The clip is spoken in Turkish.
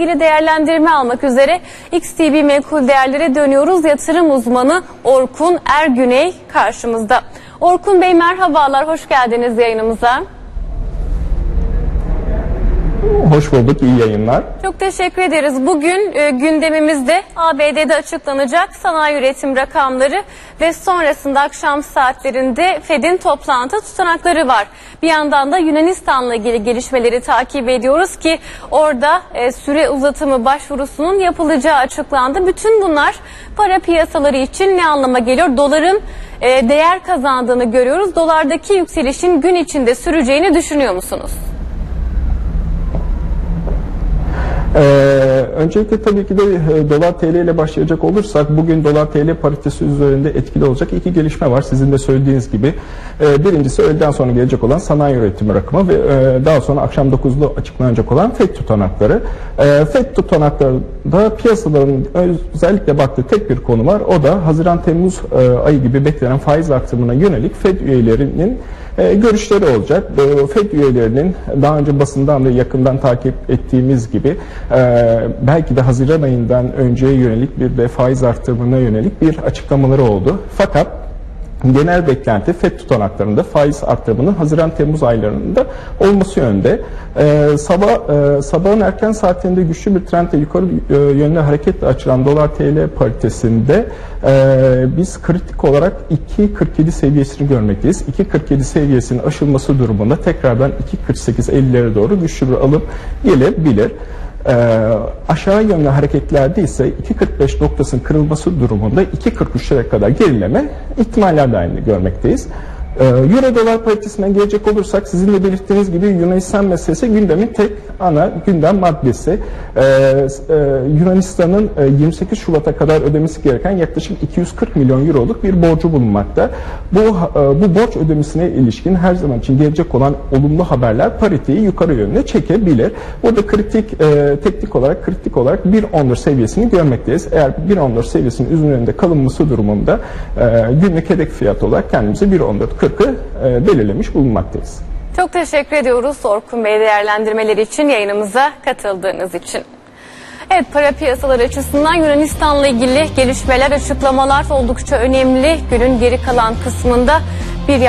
ilgili değerlendirme almak üzere XTB Menkul Değerlere dönüyoruz. Yatırım uzmanı Orkun Ergüney karşımızda. Orkun Bey merhabalar, hoş geldiniz yayınımıza. Hoş bulduk, iyi yayınlar. Çok teşekkür ederiz. Bugün e, gündemimizde ABD'de açıklanacak sanayi üretim rakamları ve sonrasında akşam saatlerinde Fed'in toplantı tutanakları var. Bir yandan da Yunanistan'la ilgili gelişmeleri takip ediyoruz ki orada e, süre uzatımı başvurusunun yapılacağı açıklandı. Bütün bunlar para piyasaları için ne anlama geliyor? Doların e, değer kazandığını görüyoruz. Dolardaki yükselişin gün içinde süreceğini düşünüyor musunuz? Ee, öncelikle tabii ki de e, dolar TL ile başlayacak olursak bugün dolar TL paritesi üzerinde etkili olacak iki gelişme var. Sizin de söylediğiniz gibi. Ee, birincisi öğleden sonra gelecek olan sanayi üretimi rakamı ve e, daha sonra akşam 9'da açıklanacak olan FED tutanakları. Ee, FED tutanaklarında piyasaların özellikle baktığı tek bir konu var. O da Haziran-Temmuz e, ayı gibi beklenen faiz artımına yönelik FED üyelerinin e, görüşleri olacak. E, FED üyelerinin daha önce basından ve yakından takip ettiğimiz gibi e, belki de Haziran ayından önceye yönelik bir de faiz artırımına yönelik bir açıklamaları oldu. Fakat genel beklenti FED tutanaklarında faiz artırımının Haziran-Temmuz aylarında olması yönde. Ee, sabah e, sabahın erken saatlerinde güçlü bir trendle yukarı e, yönlü hareketle açılan dolar TL paritesinde e, biz kritik olarak 2.47 seviyesini görmekteyiz. 2.47 seviyesinin aşılması durumunda tekrardan 2.48-50'lere doğru güçlü bir alım gelebilir. Ee, aşağı yönlü hareketlerde ise 2.45 noktasının kırılması durumunda 2.43'lere kadar gerileme ihtimaller dahilinde görmekteyiz. Ee, Euro dolar paritesine gelecek olursak sizin de belirttiğiniz gibi Yunanistan meselesi gündemin tek ana gündem maddesi. Ee, e, Yunanistan'ın e, 28 Şubat'a kadar ödemesi gereken yaklaşık 240 milyon euroluk bir borcu bulunmakta. Bu e, bu borç ödemesine ilişkin her zaman için gelecek olan olumlu haberler pariteyi yukarı yönüne çekebilir. Burada kritik e, teknik olarak kritik olarak 1.14 seviyesini görmekteyiz. Eğer 1.14 seviyesinin üzerinde kalınması durumunda e, günlük hedef fiyat olarak kendimize 1.14 40'ı e, belirlemiş bulunmaktayız. Çok teşekkür ediyoruz Orkun Bey değerlendirmeleri için yayınımıza katıldığınız için. Evet para piyasaları açısından Yunanistan'la ilgili gelişmeler, açıklamalar oldukça önemli. Günün geri kalan kısmında bir